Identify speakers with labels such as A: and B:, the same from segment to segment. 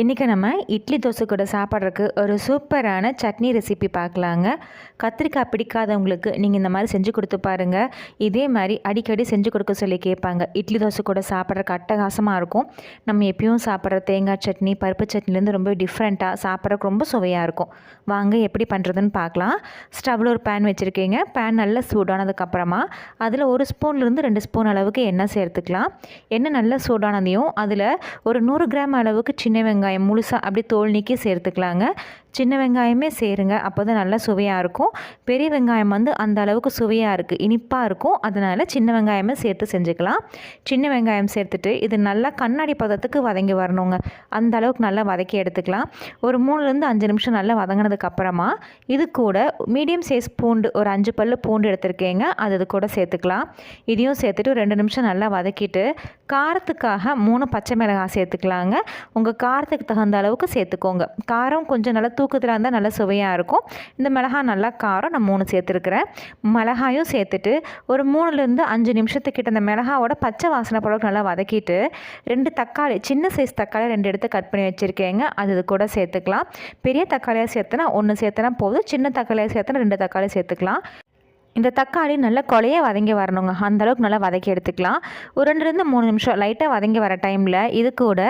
A: இன்றைக்கி நம்ம இட்லி தோசை கூட சாப்பிட்றதுக்கு ஒரு சூப்பரான சட்னி ரெசிபி பார்க்கலாங்க. கத்திரிக்காய் பிடிக்காதவங்களுக்கு நீங்கள் இந்த மாதிரி செஞ்சு கொடுத்து பாருங்கள் இதே மாதிரி அடிக்கடி செஞ்சு கொடுக்க சொல்லி கேட்பாங்க. இட்லி தோசை கூட சாப்பிட்றக்கு அட்டகாசமாக இருக்கும். நம்ம எப்பயும் சாப்பிட்ற தேங்காய் சட்னி பருப்பு சட்னிலேருந்து ரொம்ப டிஃப்ரெண்ட்டாக சாப்பிட்றதுக்கு ரொம்ப சுவையாக இருக்கும். வாங்க எப்படி பண்ணுறதுன்னு பார்க்கலாம். ஸ்டவ்வில் ஒரு பேன் வச்சுருக்கீங்க. பேன் நல்லா சூடானதுக்கப்புறமா அதில் ஒரு ஸ்பூன்லேருந்து ரெண்டு ஸ்பூன் அளவுக்கு எண்ணெய் சேர்த்துக்கலாம். எண்ணெய் நல்லா சூடானதையும் அதில் ஒரு நூறு கிராம் அளவுக்கு சின்ன வெங்காயம் முழுசாக அப்படியே தோல் நீக்கி சேர்த்துக்கலாங்க. சின்ன வெங்காயமே சேருங்க. அப்போ தான் நல்லா சுவையாக இருக்கும். பெரிய வெங்காயம் வந்து அந்த அளவுக்கு சுவையாக இருக்குது இனிப்பாக இருக்கும். அதனால் சின்ன வெங்காயமே சேர்த்து செஞ்சுக்கலாம். சின்ன வெங்காயம் சேர்த்துட்டு இது நல்லா கண்ணாடி பதத்துக்கு வதங்கி வரணுங்க. அந்த அளவுக்கு நல்லா வதக்கி எடுத்துக்கலாம். ஒரு மூணுலேருந்து அஞ்சு நிமிஷம் நல்லா வதங்கினதுக்கு அப்புறமா இது கூட மீடியம் சைஸ் பூண்டு ஒரு அஞ்சு பல்லு பூண்டு எடுத்திருக்கேங்க. அது இது கூட சேர்த்துக்கலாம். இதையும் சேர்த்துட்டு ரெண்டு நிமிஷம் நல்லா வதக்கிட்டு காரத்துக்காக மூணு பச்சை மிளகாய் சேர்த்துக்கலாங்க. உங்கள் காரத்துக்கு தகுந்த அளவுக்கு சேர்த்துக்கோங்க. காரம் கொஞ்சம் நல்லா தூ தூக்கத்தில் இருந்தால் நல்லா சுவையாக இருக்கும். இந்த மிளகாய் நல்லா காரம் நான் மூணு சேர்த்துருக்குறேன். மிளகாயும் சேர்த்துட்டு ஒரு மூணுலேருந்து அஞ்சு நிமிஷத்துக்கிட்ட அந்த மிளகாவோட பச்சை வாசனை பொருளுக்கு நல்லா வதக்கிட்டு ரெண்டு தக்காளி சின்ன சைஸ் தக்காளி ரெண்டு எடுத்து கட் பண்ணி வச்சுருக்கேங்க. அது இது கூட சேர்த்துக்கலாம். பெரிய தக்காளியாக சேர்த்துனா ஒன்று சேர்த்துனா போதும். சின்ன தக்காளியாக சேர்த்துனா ரெண்டு தக்காளி சேர்த்துக்கலாம். இந்த தக்காளி நல்லா கொலையாக வதங்கி வரணுங்க. அந்தளவுக்கு நல்லா வதக்கி எடுத்துக்கலாம். ஒரு ரெண்டுலேருந்து மூணு நிமிஷம் லைட்டாக வதங்கி வர டைமில் இது கூட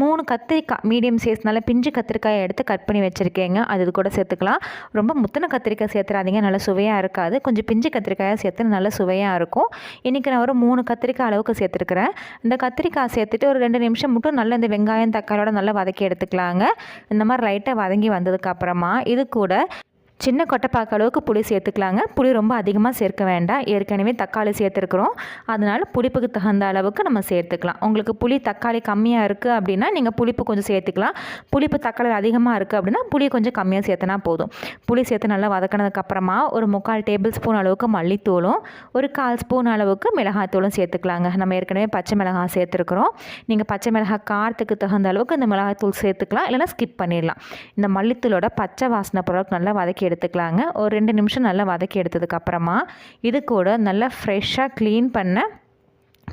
A: மூணு கத்திரிக்காய் மீடியம் சைஸ் நல்லா பிஞ்சு கத்திரிக்காயை எடுத்து கட் பண்ணி வச்சுருக்கேங்க. அது கூட சேர்த்துக்கலாம். ரொம்ப முத்தின கத்திரிக்காய் சேர்த்துறாதீங்க. நல்லா சுவையாக இருக்காது. கொஞ்சம் பிஞ்சு கத்திரிக்காயாக சேர்த்து நல்லா சுவையாக இருக்கும். இன்றைக்கி நான் ஒரு மூணு கத்திரிக்காய் அளவுக்கு சேர்த்துருக்குறேன். இந்த கத்திரிக்காய் சேர்த்துட்டு ஒரு ரெண்டு நிமிஷம் மட்டும் நல்லா இந்த வெங்காயம் தக்காளியோட நல்லா வதக்கி எடுத்துக்கலாங்க. இந்த மாதிரி லைட்டாக வதங்கி வந்ததுக்கப்புறமா இது கூட சின்ன கொட்டைப்பாக்கு அளவுக்கு புளி சேர்த்துக்கலாங்க. புளி ரொம்ப அதிகமாக சேர்க்க வேண்டாம். ஏற்கனவே தக்காளி சேர்த்துருக்குறோம். அதனால் புளிப்புக்கு தகுந்த அளவுக்கு நம்ம சேர்த்துக்கலாம். உங்களுக்கு புளி தக்காளி கம்மியாக இருக்குது அப்படின்னா நீங்கள் புளிப்பு கொஞ்சம் சேர்த்துக்கலாம். புளிப்பு தக்காளி அதிகமாக இருக்குது அப்படின்னா புளி கொஞ்சம் கம்மியாக சேர்த்துனா போதும். புளி சேர்த்து நல்லா வதக்கினதுக்கப்புறமா ஒரு முக்கால் டேபிள் ஸ்பூன் அளவுக்கு மல்லித்தூளும் ஒரு கால் ஸ்பூன் அளவுக்கு மிளகாத்தூளும் சேர்த்துக்கலாங்க. நம்ம ஏற்கனவே பச்சை மிளகாய் சேர்த்துருக்குறோம். நீங்கள் பச்சை மிளகாய் காரத்துக்கு தகுந்த அளவுக்கு இந்த மிளகாத்தூள் சேர்த்துக்கலாம். இல்லைனா ஸ்கிப் பண்ணிடலாம். இந்த மல்லித்தூளோட பச்சை வாசனை பொருளுக்கு நல்லா வதக்கி எடுத்துக்கலாங்க. ஒரு ரெண்டு நிமிஷம் நல்லா வதக்கி எடுத்ததுக்கப்புறமா இது கூட நல்லா ஃப்ரெஷ்ஷாக க்ளீன் பண்ண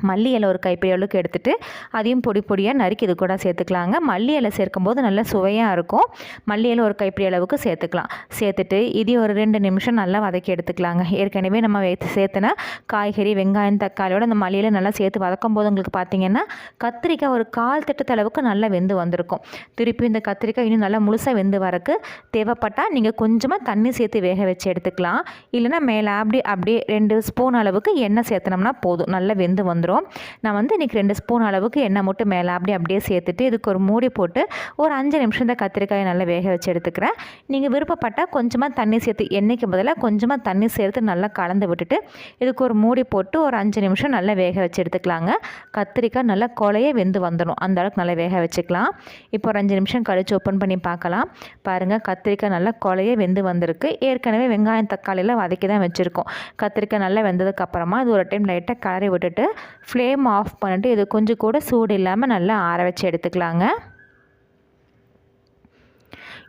A: மல்லி இலை ஒரு கைப்பிடி அளவுக்கு எடுத்துகிட்டு அதையும் பொடி பொடியாக நறுக்கி இது கூட சேர்த்துக்கலாங்க. மல்லி இலை சேர்க்கும்போது நல்லா சுவையாக இருக்கும். மல்லி இலை ஒரு கைப்பிடி அளவுக்கு சேர்த்துக்கலாம். சேர்த்துட்டு இதையும் ஒரு ரெண்டு நிமிஷம் நல்லா வதக்கி எடுத்துக்கலாங்க. ஏற்கனவே நம்ம சேர்த்துனா காய்கறி வெங்காயம் தக்காளியோட அந்த மல்லியில் நல்லா சேர்த்து வதக்கும் போது உங்களுக்கு பார்த்தீங்கன்னா கத்திரிக்காய் ஒரு கால் திட்டத்து அளவுக்கு நல்லா வெந்து வந்திருக்கும். திருப்பி இந்த கத்திரிக்காய் இன்னும் நல்லா முழுசாக வெந்து வரக்கு தேவைப்பட்டால் நீங்கள் கொஞ்சமாக தண்ணி சேர்த்து வேக வச்சு எடுத்துக்கலாம். இல்லைனா மேலே அப்படி அப்படியே ரெண்டு ஸ்பூன் அளவுக்கு எண்ணெய் சேர்த்தனோம்னா போதும். நல்லா வெந்து வந்து வந்துடும் நான் வந்து இன்றைக்கி ரெண்டு ஸ்பூன் அளவுக்கு எண்ணெய் மட்டும் மேலே அப்படி அப்படியே சேர்த்துட்டு இதுக்கு ஒரு மூடி போட்டு ஒரு அஞ்சு நிமிஷம் இந்த கத்திரிக்காயை நல்லா வேக வச்சு எடுத்துக்கிறேன். நீங்கள் விருப்பப்பட்டால் கொஞ்சமாக தண்ணி சேர்த்து எண்ணெய்க்கு பதிலாக கொஞ்சமாக தண்ணி சேர்த்து நல்லா கலந்து விட்டுட்டு இதுக்கு ஒரு மூடி போட்டு ஒரு அஞ்சு நிமிஷம் நல்லா வேக வச்சு எடுத்துக்கலாங்க. கத்திரிக்காய் நல்லா கொலையே வெந்து வந்துடும் அந்த அளவுக்கு நல்லா வேக வச்சுக்கலாம். இப்போ ஒரு அஞ்சு நிமிஷம் கழித்து ஓப்பன் பண்ணி பார்க்கலாம். பாருங்கள் கத்திரிக்காய் நல்லா கொலையே வெந்து வந்திருக்கு. ஏற்கனவே வெங்காயம் தக்காளியில் வதக்கி தான் வச்சுருக்கோம். கத்திரிக்காய் நல்லா வெந்ததுக்கப்புறமா இது ஒரு டைம் லைட்டாக கலரி விட்டுட்டு ஃப்ளேம் ஆஃப் பண்ணிட்டு இது கொஞ்சம் கூட சூடு இல்லாமல் நல்லா ஆற வச்சு எடுத்துக்கலாங்க.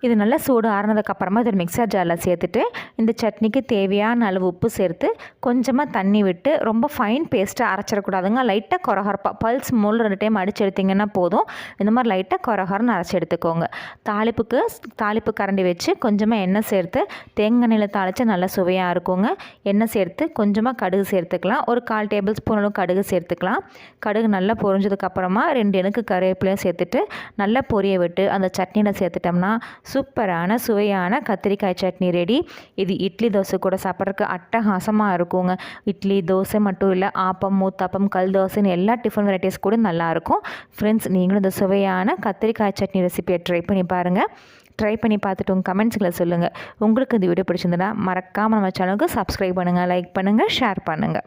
A: இது நல்லா சூடு ஆறினதுக்கப்புறமா இதில் மிக்சர் ஜாரில் சேர்த்துட்டு இந்த சட்னிக்கு தேவையான அளவு உப்பு சேர்த்து கொஞ்சமாக தண்ணி விட்டு ரொம்ப ஃபைன் பேஸ்ட்டாக அரைச்சிடக்கூடாதுங்க. லைட்டாக குறகரப்பாக பல்ஸ் மூல் ரெண்டு டைம் அடிச்சு எடுத்திங்கன்னா போதும். இந்த மாதிரி லைட்டாக குறகரன்னு அரைச்சி எடுத்துக்கோங்க. தாளிப்புக்கு தாளிப்பு கரண்டி வச்சு கொஞ்சமாக எண்ணெய் சேர்த்து தேங்காய் எண்ணெயில் தாளித்து நல்லா சுவையாக இருக்குங்க. எண்ணெய் சேர்த்து கொஞ்சமாக கடுகு சேர்த்துக்கலாம். ஒரு கால் டேபிள் ஸ்பூன் அளவு கடுகு சேர்த்துக்கலாம். கடுகு நல்லா பொரிஞ்சதுக்கப்புறமா ரெண்டு எனக்கு கருவேப்பிலையும் சேர்த்துட்டு நல்லா பொரிய விட்டு அந்த சட்னியில் சேர்த்துட்டோம்னா சூப்பரான சுவையான கத்திரிக்காய் சட்னி ரெடி இது இட்லி தோசை கூட சாப்பிட்றதுக்கு அட்டகாசமாக இருக்குங்க. இட்லி தோசை மட்டும் இல்லை ஆப்பம் மூத்தாப்பம் கல் தோசைன்னு எல்லா டிஃபன் வெரைட்டிஸ் கூட நல்லாயிருக்கும் ஃப்ரெண்ட்ஸ் நீங்களும் இந்த சுவையான கத்திரிக்காய் சட்னி ரெசிபியை ட்ரை பண்ணி பாருங்கள் ட்ரை பண்ணி பார்த்துட்டு உங்கள் கமெண்ட்ஸில் சொல்லுங்கள் உங்களுக்கு இந்த வீடியோ பிடிச்சிருந்தனா மறக்காமல் நம்ம சேனலுக்கு சப்ஸ்கிரைப் பண்ணுங்கள் லைக் பண்ணுங்கள் ஷேர் பண்ணுங்கள்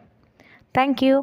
A: தேங்க்யூ